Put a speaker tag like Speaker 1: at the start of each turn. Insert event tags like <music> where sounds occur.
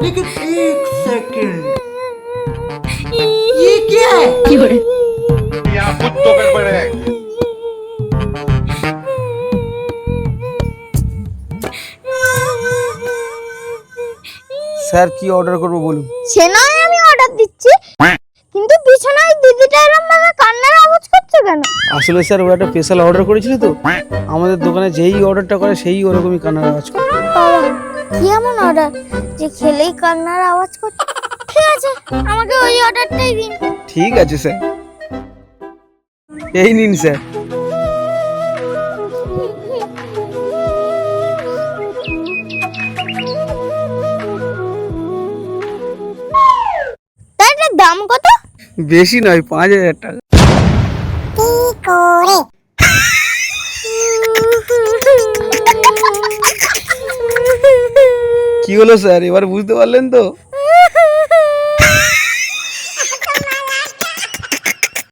Speaker 1: लेकिन एक सेकंड ये क्या है
Speaker 2: यहाँ कुछ तो गड़बड़ है
Speaker 3: স্যার কি অর্ডার করবো বলুন
Speaker 4: সে নয় আমি অর্ডার দিচ্ছি কিন্তু পিছনে ওই দিদিটা এরকম ভাবে কান্নার আওয়াজ করছে কেন
Speaker 3: আসলে স্যার ওরা একটা স্পেশাল অর্ডার করেছিল তো <laughs> আমাদের দোকানে যেই অর্ডারটা করে সেই ওরকমই কান্নার আওয়াজ করে
Speaker 4: বাবা কি এমন অর্ডার যে খেলেই কান্নার আওয়াজ করছে। ঠিক আছে আমাকে ওই অর্ডারটাই দিন।
Speaker 3: ঠিক আছে স্যার। এই নিন স্যার।
Speaker 4: তাই এটার দাম কত?
Speaker 3: বেশি নয় পাঁচ হাজার টাকা। কি হলো স্যার? এবার বুঝতে পারলেন তো?